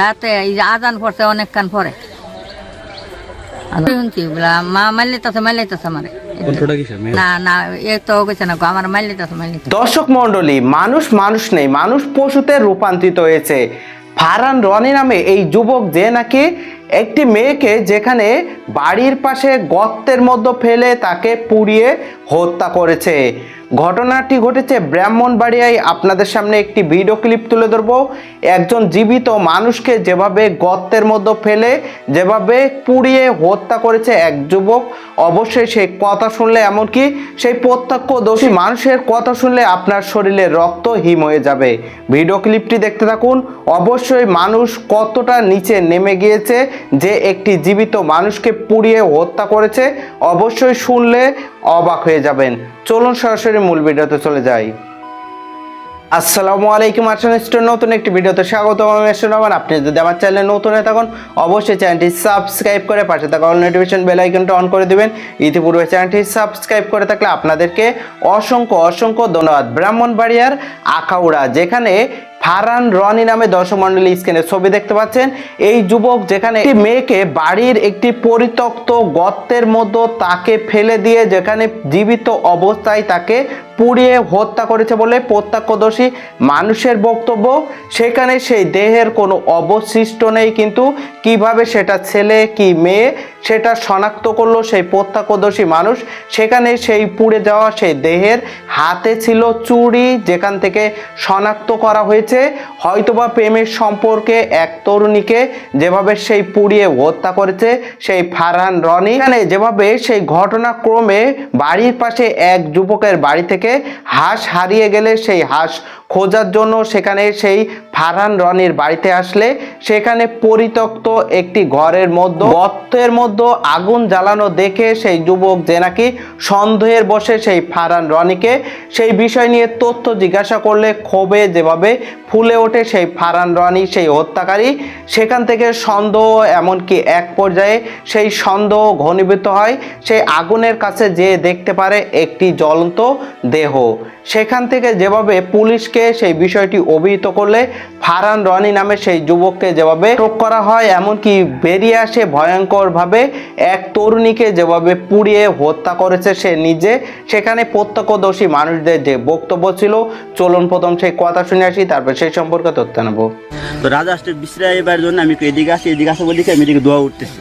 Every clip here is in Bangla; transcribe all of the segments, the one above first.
তাতে এই যে আজান পড়ছে অনেকক্ষণ পরে। শুনছি মা মাল্লিতাছে মাল্লিতাছে আমারে। দর্শক মন্ডলী মানুষ মানুষ নেই মানুষ পশুতে রূপান্তরিত হয়েছে। ফারান রনি নামে এই যুবক যে নাকি একটি মেয়েকে যেখানে বাড়ির পাশে গর্তের মধ্যে ফেলে তাকে পুড়িয়ে হত্যা করেছে। ঘটনাটি ঘটেছে ব্রাহ্মণবাড়িয়ায়। আপনাদের সামনে একটি ভিডিও ক্লিপ তুলে ধরবো। একজন জীবিত মানুষকে যেভাবে গর্তের মধ্যে ফেলে, যেভাবে পুড়িয়ে হত্যা করেছে এক যুবক, অবশ্যই সেই কথা শুনলে এমনকি সেই প্রত্যক্ষদর্শী মানুষের কথা শুনলে আপনার শরীরে রক্ত হিম হয়ে যাবে। ভিডিও ক্লিপটি দেখতে থাকুন। অবশ্যই মানুষ কতটা নিচে নেমে গিয়েছে যে একটি জীবিত মানুষকে পুড়িয়ে হত্যা করেছে, অবশ্যই শুনলে অবাক হয়ে যাবেন। চলুন সরাসরি মূল ভিডিওতে চলে যাই। আসসালামু আলাইকুম আর্শন স্টোর নতুন একটি ভিডিওতে স্বাগত আমি রহমান আপনি যদি আমার চ্যানেলে নতুন হয়ে থাকুন, অবশ্যই চ্যানেলটি সাবস্ক্রাইব করে পাশে থাকা অল নোটিফিকেশন বেল আইকনটা অন করে দিবেন। ইতিপূর্বে চ্যানেলটি সাবস্ক্রাইব করে থাকলে আপনাদেরকে অসংখ্য অসংখ্য ধন্যবাদ। ব্রাহ্মণবাড়িয়ার আখাউড়া, যেখানে ফারহান রনি নামে দর্শক মন্ডলী স্ক্রিনে ছবি দেখতে পাচ্ছেন। এই যুবক যেখানে একটি মেয়েকে বাড়ির একটি পরিত্যক্ত গর্তের মতো তাকে ফেলে দিয়ে যেখানে জীবিত অবস্থায় তাকে পুড়িয়ে হত্যা করেছে বলে প্রত্যক্ষদর্শী মানুষের বক্তব্য। সেখানে সেই দেহের কোনো অবশিষ্ট নেই, কিন্তু কীভাবে সেটা ছেলে কি মেয়ে সেটা শনাক্ত করল সেই প্রত্যক্ষদর্শী মানুষ। সেখানে সেই পুড়ে যাওয়া সেই দেহের হাতে ছিল চুড়ি, যেখান থেকে শনাক্ত করা হয়েছে। হয়তোবা প্রেমের সম্পর্কে এক তরুণীকে যেভাবে সেই পুড়িয়ে হত্যা করেছে সেই ফারহান রনি। এখানে যেভাবে সেই ঘটনাক্রমে বাড়ির পাশে এক যুবকের বাড়ি থেকে হাঁস হারিয়ে গেলে সেই হাঁস খোঁজার জন্য সেখানে সেই ফারহান রনির বাড়িতে আসলে সেখানে পরিত্যক্ত একটি ঘরের মধ্যে, গর্তের মধ্যে আগুন জ্বালানো দেখে সেই যুবক যে নাকি সন্দেহের বসে সেই ফারহান রনিকে সেই বিষয় নিয়ে তথ্য জিজ্ঞাসা করলে ক্ষোভে যেভাবে ফুলে ওঠে সেই ফারহান রনি, সেই হত্যাকারী, সেখান থেকে সন্দেহ এমনকি এক পর্যায়ে সেই সন্দেহ ঘনীভূত হয় সেই আগুনের কাছে যে দেখতে পারে একটি জ্বলন্ত দেহ। সেখান থেকে যেভাবে পুলিশকে সেই বিষয়টি অভিহিত করলে ফারহান রনি নামে সেই যুবককে যেভাবে আটক করা হয়, এমনকি বেরিয়ে আসে ভয়ঙ্করভাবে এক তরুণীকে যেভাবে পুড়িয়ে হত্যা করেছে সে নিজে, সেখানে প্রত্যক্ষদর্শী মানুষদের যে বক্তব্য ছিল, চলুন প্রথম সেই কথা শুনে আসি, তারপর সেই সম্পর্কে তথ্য নেব। তো রাজা আসতে বিশ্রাইবার জন্য আমি এদিকে আসি, এদিকে আসা বলি আমি এদিকে দোয়া উঠতেছি।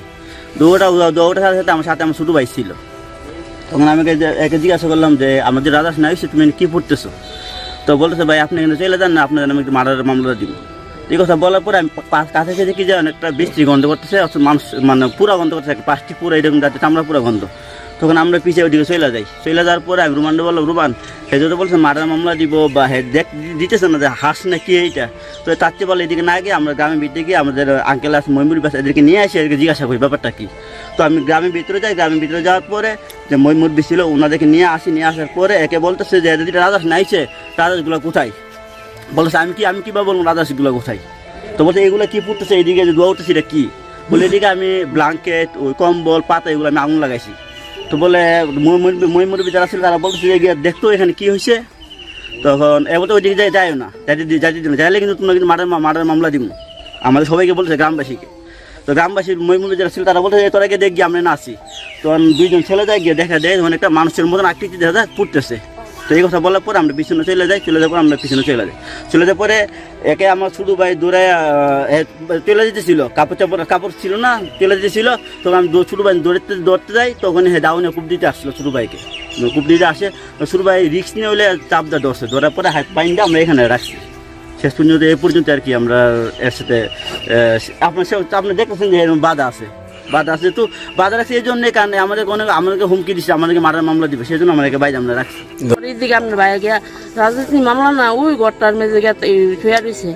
দৌড়া দোয়া ওঠার সাথে সাথে আমার সাথে আমার ছোটো ভাই ছিল। তখন আমি একে জিজ্ঞাসা করলাম যে, আমার যে রাজা না হয়েছে, তুমি কি পড়তেছো? তো বলতেছে, ভাই, আপনি এখানে চলে যান না, আপনার আমি একটু মার্ডারের মামলা দিব। এই কথা বলার পরে আমি কাছে এসে দেখি যে অনেকটা বৃষ্টি গন্ধ করতেছে মানুষ মানে পুরা গন্ধ করতেছে পাঁচটি পুরো এরকম যাচ্ছে, চামড়া পুরো গন্ধ। তখন আমরা পিছিয়ে ওইদিকে চলে যাই। চলে যাওয়ার পরে আমি রুমানকে বললাম রুমান যদি বলছে মার্ডার মামলা দিব বা হে দেখ, দিতেছে না যে হাস না কি এইটা? তো তার চেয়ে বলে, এদিকে না গিয়ে আমরা গ্রামের ভিতরে গিয়ে আমাদের আঙ্কেল আছে ময়মুর বাস এদেরকে নিয়ে আসি, এদেরকে জিজ্ঞাসা করি, ব্যাপারটা কি? তো আমি গ্রামের ভিতরে যাই, গ্রামের ভিতরে যাওয়ার পরে যে ময়মুর ছিল ওনাদেরকে নিয়ে আসি, নিয়ে আসার পরে একে বলতেছে যে, এদের রাজাস নাইছে রাজাসগুলো কোথায়? বলছে আমি কি, আমি কীভাবে বলব রাজাসগুলো কোথায়? তো বলছে, এগুলো কি পড়তেছে এইদিকে যে দোয়া উঠতেছে, এটা কি? বলে, এদিকে আমি ব্ল্যাঙ্কেট ওই কম্বল, পাতা, এগুলো আমি আগুন লাগাইছি। তো বলে মই মুরবি যারা ছিল তারা বলতেছে যে, গিয়ে দেখতো এখানে কি হয়েছে তখন এ বলতে ওইদিকে যাই যাইও না। যাইতে যাইতে দিন যাইলে কিন্তু তোমরা কিন্তু মার্ডার মার্ডার মামলা দিব আমাদের সবাইকে বলছে গ্রামবাসীকে। তো গ্রামবাসীর মুরবি যারা ছিল তারা বলছে তোরা গিয়ে দেখ গিয়ে আমরা না আসি তখন দুইজন ছেলে যায় গিয়ে দেখা যায় তখন একটা মানুষের মতন আকৃতি দেখা যায়, পুড়তেছে। তো এই কথা বলার পরে আমরা পিছনে চলে যাই, চলে যাওয়ার পর আমরা পিছনে চলে যাই। চলে যাওয়ার পরে একে আমার ছোটো ভাই দূরে চলে যেতেছিল। কাপড় চাপড়, কাপড় ছিল না, চলে যেতেছিল। তখন আমি ছোটো ভাই দৌড়তে দৌড়তে যাই, তখন হে ডাউনে কূপ দিতে আসলো ছোটো ভাইকে। কূপ দিতে আসে ছোটো ভাই রিক্স নিয়ে হলে চাপ দেওয়া ধরছে। ধরার পরে হাত পাইনটা আমরা এখানে রাখছি। শেষ পর্যন্ত, এ পর্যন্ত আর কি আমরা এর সাথে আপনার আপনি দেখতেছেন যে এরকম বাধা আছে? বাধা আছে। তো বাধা রাখছে এই জন্যই কারণে আমাদের অনেক আমাদেরকে হুমকি দিচ্ছে আমাদেরকে মারার মামলা দিবে সেই জন্য আমাদেরকে বাইরে আমরা রাখছি। ওই দিকে আপনার ভাই গিয়া রাজনীতি মামলা না ওই ঘরটার মেঝে গিয়া শুয়ে দিছে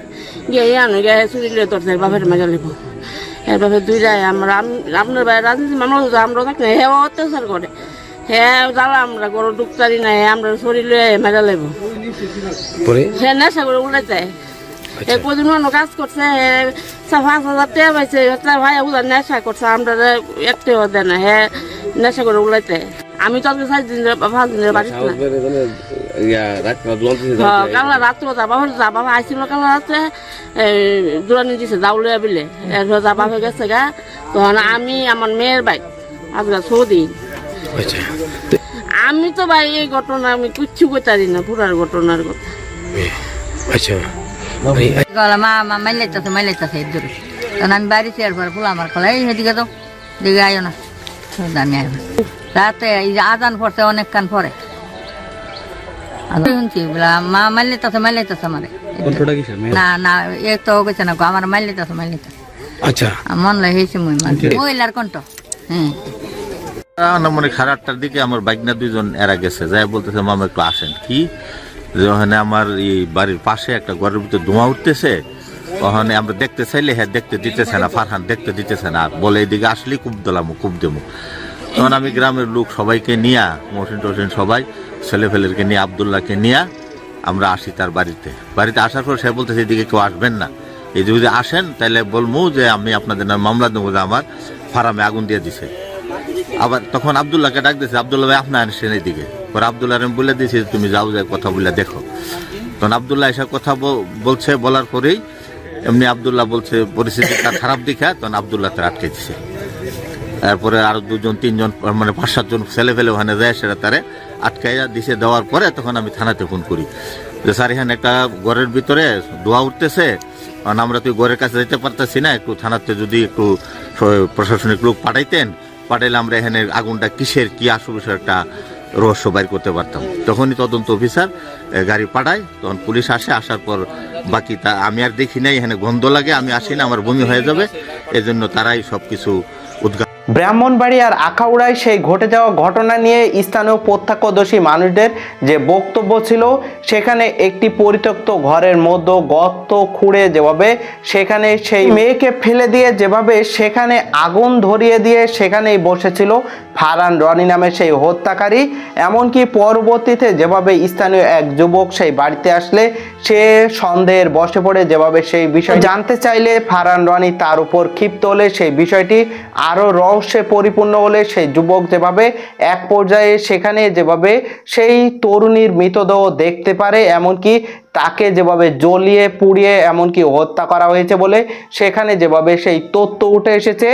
গিয়া ইয়ে আনো গিয়া চুরিলে ধরছে বাপের মেজা লিব এর বাপে দুই যায় আমরা আম- আপনার ভাই রাজনীতি মামলা তো আমরা থাকি হে অত্যাচার করে। হে জ্বালা আমরা গরু ডুকতারি নাই আমরা শরীরে মেজা লেব পরে? সে নেশা করে উড়ে যায় এ কদিন মনে কাজ করছে পাঁচ হাজার টাকা পাইছে ভাই উদার নেশা করছে আমরা একটাও দেয় না হে নেশা করে উড়াইতে আমি তো আজকে সাত দিন ধরে- পাঁচ দিন ধরে বাড়িতে না। সাহস বেড়ে রাত্রে জ্বলতেছে হ্যাঁ কালা রাত্রে যাবা হলে যাবা আইছিল কালা রাত্রে দূরানি দিছে দাউলিয়া বিলে। এরপর যাবা হয়ে গেছে গা তখন আমি আমার মেয়ের বাইক আজকে সৌদি। আচ্ছা। আমি তো ভাই এই ঘটনা আমি কিচ্ছু কইতারি না পুরার ঘটনার কথা। আচ্ছা। গলা মা মা মাইলাইতেছে মাইলাইতেছে এর দূরে তখন আমি বাড়িতে আর পরে ফুল আমার খোলা সেদিকে তো দিকে আয়ো না। তখন আমি আয়ো না। রাতে এই যে আজান পড়ছে অনেক কান পরে শুনছি মা মাইলাইতেছে মাইলাইতেছে আমারে। না না এ তো গেছে না গো, আমার মাইলাইতেছে মাইলাইতেছে। আচ্ছা। মন লাগে হয়েছে মই মহিলার কণ্ঠ হ্যাঁ। মানে দিকে আমার বাইকনা দুইজন এরা গেছে যাই বলতেছে মামা একটু আসেন কি? ওখানে আমার এই বাড়ির পাশে একটা ঘরের ভিতরে ধোঁয়া উঠতেছে ওখানে আমরা দেখতে চাইলে হ্যাঁ দেখতে দিতেছে না, ফারহান দেখতে দিতেছে না। আর বলে এদিকে আসলে খুব দিলাম খুব দেবো তখন আমি গ্রামের লোক সবাইকে নিয়ে, মহসিন টহসিন সবাই ছেলে ফেলেরকে নিয়ে, আবদুল্লাহকে নিয়ে আমরা আসি তার বাড়িতে। বাড়িতে আসার পর সে বলতেছে, এদিকে কেউ আসবেন না। এই যদি আসেন, তাহলে বলব যে আমি আপনাদের নামে মামলা দেবো যে আমার ফার্মে আগুন দিয়ে দিছে। আবার তখন আবদুল্লাহকে ডাক দিয়েছে আবদুল্লাহ ভাই আপনার আসেন এদিকে। পরে আবদুল্লাহ আমি বলে দিয়েছি, তুমি যাও, যাই, কথা বলে দেখো। তখন আবদুল্লাহ এসব কথা বলছে, বলার পরেই এমনি আবদুল্লাহ বলছে, পরিস্থিতিটা খারাপ দেখা তখন আবদুল্লাহ তার আটকে দিছে। তারপরে আরও দুজন, তিনজন মানে পাঁচ সাতজন ছেলে ফেলে ওখানে যায়, সেটা তারে আটকাইয়া দিছে। দেওয়ার পরে তখন আমি থানাতে ফোন করি। যে, স্যার, এখানে একটা ঘরের ভিতরে ধোয়া উঠতেছে। কারণ আমরা তো ঘরের কাছে যেতে পারতেছি না। একটু থানাতে যদি একটু প্রশাসনিক লোক পাঠাইতেন, পাঠাইলে আমরা এখানে আগুনটা কিসের, কি আসল বিষয় একটা রহস্য বাইর করতে পারতাম। তখনই তদন্ত অফিসার গাড়ি পাঠায়, তখন পুলিশ আসে, আসার পর বাকি তা আমি আর দেখি নাই, এখানে গন্ধ লাগে, আমি আসি না, আমার বমি হয়ে যাবে, এজন্য তারাই সব কিছু ব্রাহ্মণবাড়িয়ার আখাউড়ায় সেই ঘটে যাওয়া ঘটনা নিয়ে স্থানীয় প্রত্যক্ষদর্শী মানুষদের যে বক্তব্য ছিল সেখানে একটি পরিত্যক্ত ঘরের মধ্যে গর্ত খুঁড়ে যেভাবে সেখানে সেই মেয়েকে ফেলে দিয়ে যেভাবে সেখানে আগুন ধরিয়ে দিয়ে সেখানেই বসেছিল ফারান রনি নামে সেই হত্যাকারী। এমনকি পরবর্তীতে যেভাবে স্থানীয় এক যুবক সেই বাড়িতে আসলে সে সন্দেহের বসে পড়ে যেভাবে সেই বিষয় জানতে চাইলে ফারান রনি তার উপর ক্ষিপ্ত হলে সেই বিষয়টি আরও রহস্যে পরিপূর্ণ হলে সেই যুবক যেভাবে এক পর্যায়ে সেখানে যেভাবে সেই তরুণীর মৃতদেহ দেখতে পারে, এমনকি তাকে যেভাবে জ্বলিয়ে, পুড়িয়ে এমনকি হত্যা করা হয়েছে বলে সেখানে যেভাবে সেই তথ্য উঠে এসেছে,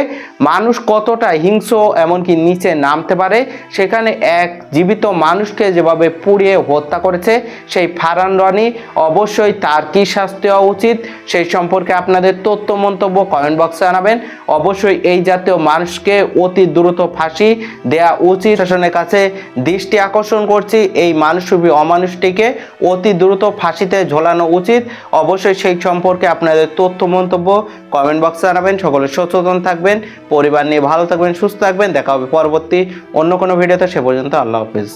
মানুষ কতটা হিংস্র এমনকি নিচে নামতে পারে, সেখানে এক জীবিত মানুষকে যেভাবে পুড়িয়ে হত্যা করেছে, সেই ফারান রনি অবশ্যই তার কি শাস্তি হওয়া উচিত, সেই সম্পর্কে আপনাদের তথ্য মন্তব্য কমেন্ট বক্সে জানাবেন। অবশ্যই এই জাতীয় মানুষকে অতি দ্রুত ফাঁসি দেয়া উচিত। শাসনের কাছে দৃষ্টি আকর্ষণ করছি, এই মানুষরূপী অমানুষটিকে অতি দ্রুত ফাঁসিতে ঝোলানো উচিত। অবশ্যই সেই সম্পর্কে আপনাদের তথ্য, মন্তব্য কমেন্ট বক্সে জানাবেন। সকলে সচেতন থাকবেন। পরিবার নিয়ে ভালো থাকবেন, সুস্থ থাকবেন। দেখা হবে পরবর্তী অন্য কোনো ভিডিওতে সে পর্যন্ত আল্লাহ হাফিজ।